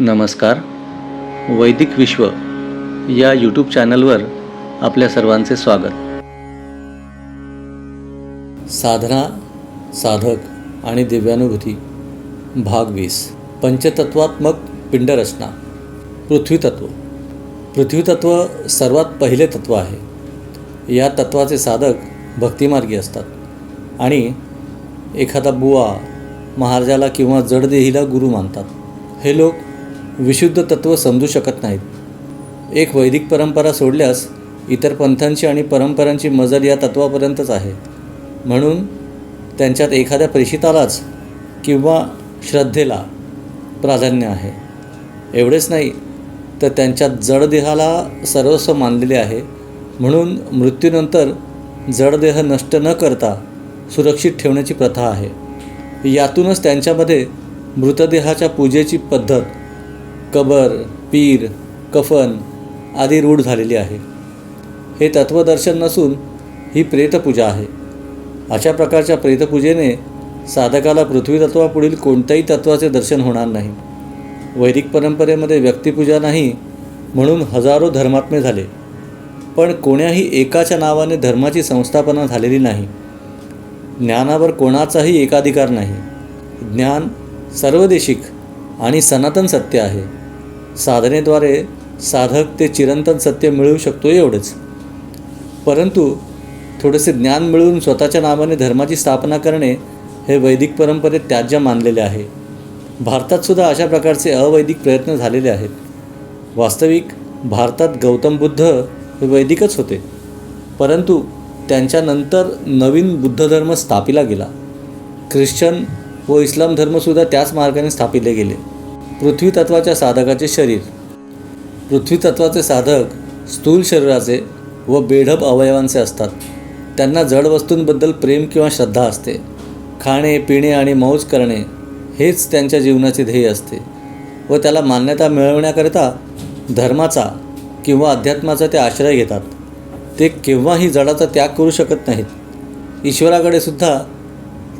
नमस्कार. वैदिक विश्व या यूट्यूब चॅनलवर आपल्या सर्वांचे स्वागत. साधना साधक आणि दिव्यानुभूती. भाग वीस. पंचतत्वात्मक पिंडरचना. पृथ्वीतत्व. पृथ्वीतत्व सर्वात पहिले तत्त्व आहे. या तत्वाचे साधक भक्तिमार्गी असतात. आणि एखादा बुवा महाराजाला किंवा जडदेहीला गुरु मानतात. हे लोक विशुद्ध तत्त्व समजू शकत नाहीत. एक वैदिक परंपरा सोडल्यास इतर पंथांची आणि परंपरांची मजल या तत्वापर्यंतच आहे. म्हणून त्यांच्यात एखाद्या प्रेषितालाच किंवा श्रद्धेला प्राधान्य आहे. एवढेच नाही तर त्यांच्यात जडदेहाला सर्वस्व मानलेले आहे. म्हणून मृत्यूनंतर जडदेह नष्ट न करता सुरक्षित ठेवण्याची प्रथा आहे. यातूनच त्यांच्यामध्ये मृतदेहाच्या पूजेची पद्धत कबर पीर कफन आदी रूढ झालेली आहे. हे तत्वदर्शन नसून ही प्रेतपूजा आहे. अशा प्रकारच्या प्रेतपूजेने साधकाला पृथ्वीतत्वापुढील कोणत्याही तत्वाचे दर्शन होणार नाही. वैदिक परंपरेमध्ये व्यक्तिपूजा नाही म्हणून हजारो धर्मात्मे झाले. पण कोण्याही एकाच्या नावाने धर्माची संस्थापना झालेली नाही. ज्ञानावर कोणाचाही एकाधिकार नाही. ज्ञान सर्वदेशिक आणि सनातन सत्य आहे. साधनेद्वारे साधक ते चिरंतन सत्य मिळवू शकतो एवढंच. परंतु थोडेसे ज्ञान मिळवून स्वतःच्या नावाने धर्माची स्थापना करणे हे वैदिक परंपरेत त्याज्य मानलेले आहे. भारतातसुद्धा अशा प्रकारचे अवैदिक प्रयत्न झालेले आहेत. वास्तविक भारतात गौतम बुद्ध हे वैदिकच होते. परंतु त्यांच्यानंतर नवीन बुद्ध धर्म स्थापिला गेला. ख्रिश्चन व इस्लाम धर्मसुद्धा त्याच मार्गाने स्थापिले गेले. पृथ्वी तत्वाच्या साधकाचे शरीर. पृथ्वी तत्वाचे साधक स्थूल शरीराचे व बेढप अवयवांचे असतात. त्यांना जड वस्तूंबद्दल प्रेम किंवा श्रद्धा असते. खाणे पिणे आणि मौज करणे हेच त्यांच्या जीवनाचे ध्येय असते. व त्याला मान्यता मिळवण्याकरिता धर्माचा किंवा अध्यात्माचा ते आश्रय घेतात. ते केव्हाही जडाचा त्याग करू शकत नाहीत. ईश्वराकडे सुद्धा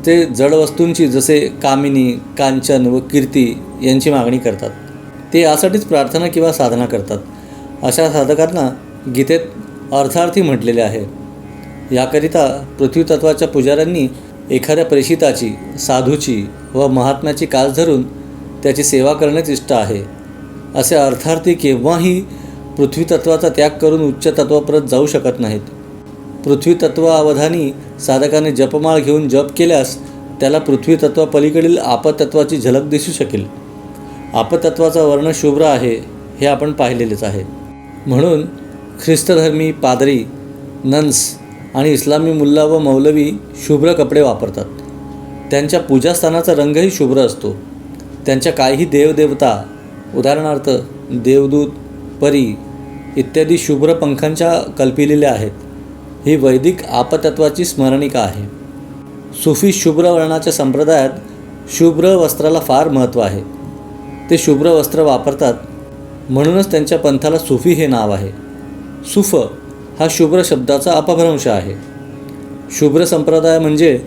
ते जड वस्तूंची जसे कामिनी कांचन व कीर्ती यांची मागणी करतात. ते यासाठीच प्रार्थना किंवा साधना करतात. अशा साधकांना गीतेत अर्थार्थी म्हटलेले आहे. याकरिता पृथ्वीतत्वाच्या पुजाऱ्यांनी एखाद्या प्रेषिताची साधूची व महात्म्याची कास धरून त्याची सेवा करण्याच इष्ट आहे. असे अर्थार्थी केव्हाही पृथ्वीतत्वाचा त्याग करून उच्च तत्वापर्यंत जाऊ शकत नाहीत. पृथ्वीतत्वावधानी साधकाने जपमाळ घेऊन जप केल्यास त्याला पृथ्वीतत्वापलीकडील आपतत्वाची झलक दिसू शकेल. आपतत्वाचा वर्ण शुभ्र आहे हे आपण पाहिलेलेच आहे. म्हणून ख्रिस्तधर्मी पादरी नन्स आणि इस्लामी मुल्ला व मौलवी शुभ्र कपडे वापरतात. त्यांच्या पूजास्थानाचा रंगही शुभ्र असतो. त्यांच्या काहीही देवदेवता उदाहरणार्थ देवदूत परी इत्यादी शुभ्र पंखांच्या कल्पिलेल्या आहेत. ही वैदिक आपतत्वाची स्मरणिका आहे. सुफी शुभ्र वर्णाच्या संप्रदायात शुभ्र वस्त्राला फार महत्त्व आहे. ते शुभ्र वस्त्र वापरतात म्हणूनच त्यांच्या पंथाला सुफी हे नाव आहे. सुफ हा शुभ्र शब्दाचा अपभ्रंश आहे. शुभ्र संप्रदाय म्हणजे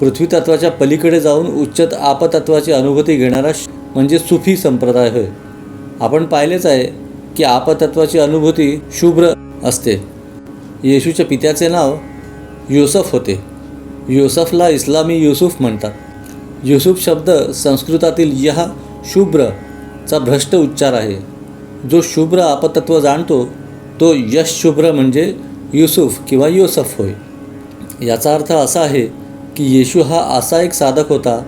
पृथ्वीतत्वाच्या पलीकडे जाऊन उच्चत आपतत्वाची अनुभूती घेणारा श- म्हणजे सुफी संप्रदाय होय. आपण पाहिलेच आहे की आपतत्वाची अनुभूती शुभ्र असते. येशूच्या पित्याचे नाव युसफ होते. युसफला इस्लामी युसुफ म्हणतात. युसुफ शब्द संस्कृतातील यहा शुभ्रचा भ्रष्ट उच्चार आहे. जो शुभ्र आपतत्व जाणतो तो यश शुभ्र म्हणजे युसुफ किंवा योसफ होय. याचा अर्थ असा आहे की येशू हा असा एक साधक होता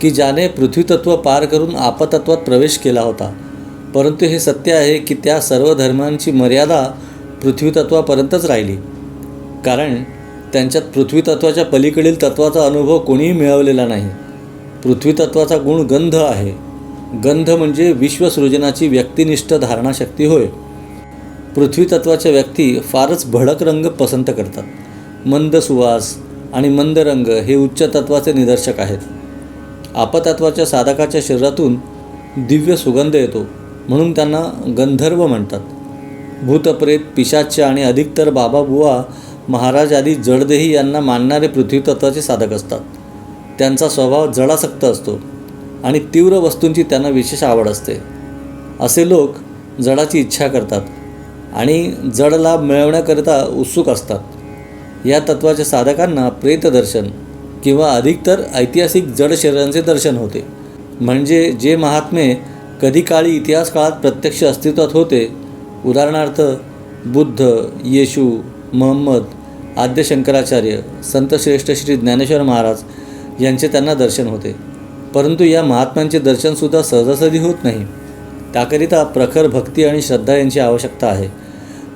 की ज्याने पृथ्वीतत्व पार करून आपतत्वात प्रवेश केला होता. परंतु हे सत्य आहे की त्या सर्व धर्मांची मर्यादा पृथ्वीतत्वापर्यंतच राहिली. कारण त्यांच्यात पृथ्वीतत्वाच्या पलीकडील तत्वाचा अनुभव कोणीही मिळवलेला नाही. पृथ्वीतत्वाचा गुण गंध आहे. गंध म्हणजे विश्वसृजनाची व्यक्तिनिष्ठ धारणाशक्ती होय. पृथ्वीतत्वाच्या व्यक्ती फारच भडक रंग पसंत करतात. मंद सुवास आणि मंद रंग हे उच्च तत्वाचे निदर्शक आहेत. आपतत्वाच्या साधकाच्या शरीरातून दिव्य सुगंध येतो म्हणून त्यांना गंधर्व म्हणतात. भूतप्रेत पिशाच्य आणि अधिकतर बाबा बुवा महाराज आदी जडदेही यांना मानणारे पृथ्वीतत्वाचे साधक असतात. त्यांचा स्वभाव जडासक्त असतो आणि तीव्र वस्तूंची त्यांना विशेष आवड असते. असे लोक जडाची इच्छा करतात आणि जड लाभ मिळवण्याकरिता उत्सुक असतात. या तत्वाच्या साधकांना प्रेतदर्शन किंवा अधिकतर ऐतिहासिक जड शरीरांचे दर्शन होते. म्हणजे जे महात्मे कधी काळी इतिहास काळात प्रत्यक्ष अस्तित्वात होते उदाहरणार्थ बुद्ध येशू महम्मद आद्य शंकराचार्य संतश्रेष्ठ श्री ज्ञानेश्वर महाराज यांचे त्यांना दर्शन होते. परंतु या महात्म्यांचे दर्शनसुद्धा सहजासहजी होत नाही. त्याकरिता प्रखर भक्ती आणि श्रद्धा यांची आवश्यकता आहे.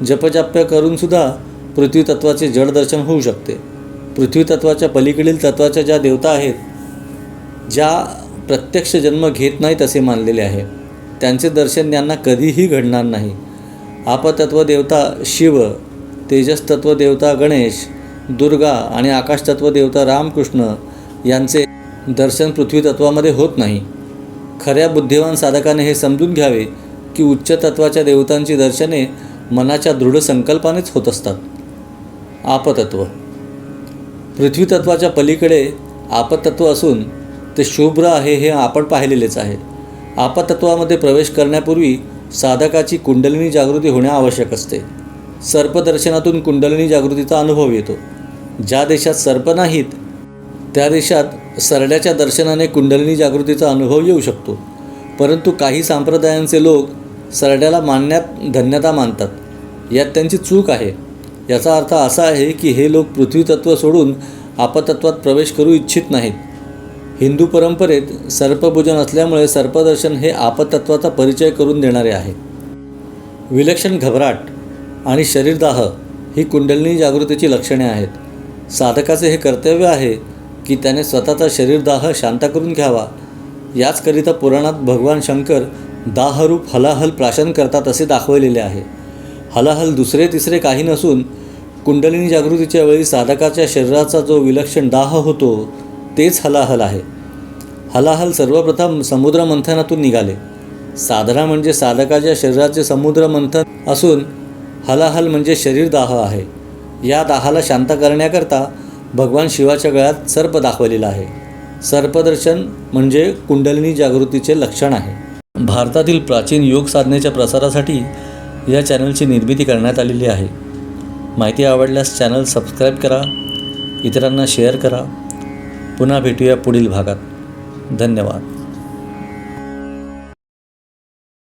जपजाप्य करूनसुद्धा पृथ्वीतत्वाचे जड दर्शन होऊ शकते. पृथ्वीतत्वाच्या पलीकडील तत्वाच्या ज्या देवता आहेत ज्या प्रत्यक्ष जन्म घेत नाहीत असे मानलेले आहे त्यांचे दर्शन यांना कधीही घडणार नाही. आपतत्व देवता शिव तेजस्तत्व देवता गणेश दुर्गा आणि आकाशतत्व देवता रामकृष्ण यांचे दर्शन पृथ्वी तत्वामध्ये होत नाही. खऱ्या बुद्धिवान साधकाने हे समजून घ्यावे की उच्च तत्वाच्या देवतांची दर्शने मनाच्या दृढ संकल्पानेच होत असतात. आपतत्व. पृथ्वी तत्वाच्या पलीकडे आपतत्व असून ते शुभ्र आहे हे आपण पाहिलेलेच आहे. आपतत्वामध्ये प्रवेश करण्यापूर्वी साधकाची कुंडलिनी जागृती होणे आवश्यक असते. सर्पदर्शनातून कुंडलिनी जागृतीचा अनुभव येतो. ज्या देशात सर्प नाहीत त्या देशात सरड्याच्या दर्शनाने कुंडलिनी जागृतीचा अनुभव येऊ शकतो. परंतु काही संप्रदायांचे लोक सरड्याला मानण्यात धन्यता मानतात. यात त्यांची चूक आहे. याचा अर्थ असा आहे की हे लोक पृथ्वीतत्व सोडून आपतत्वात प्रवेश करू इच्छित नाहीत. हिंदू परंपरेत सर्पपूजन असल्यामुळे सर्पदर्शन हे आपतत्वाचा परिचय करून देणारे आहे. विलक्षण घबराट आणि शरीरदाह ही कुंडलिनी जागृतीची लक्षणे आहेत. साधकाचे हे कर्तव्य आहे की त्याने स्वतःचा शरीरदाह शांत करून घ्यावा. याचकरिता पुराणात भगवान शंकर दाहरूप हलाहल प्राशन करतात असे दाखवलेले आहे. हलाहल दुसरे तिसरे काही नसून कुंडलिनी जागृतीच्या वेळी साधकाच्या शरीराचा जो विलक्षण दाह होतो तेच हलाहल आहे. हलाहल सर्वप्रथम समुद्रमंथनातून निघाले. साधना म्हणजे साधकाच्या शरीराचे समुद्रमंथन असून हलाहल म्हणजे शरीर दाह आहे. या दाहाला शांत करण्याकरता भगवान शिवाच्या गळ्यात सर्प दाखवलेला आहे. सर्पदर्शन म्हणजे कुंडलिनी जागृतीचे लक्षण आहे. भारतातील प्राचीन योग साधनेच्या प्रसारासाठी या चॅनलची निर्मिती करण्यात आलेली आहे. माहिती आवडल्यास चॅनल सबस्क्राईब करा. इतरांना शेअर करा. पुन्हा भेटूया पुढील भागात. धन्यवाद.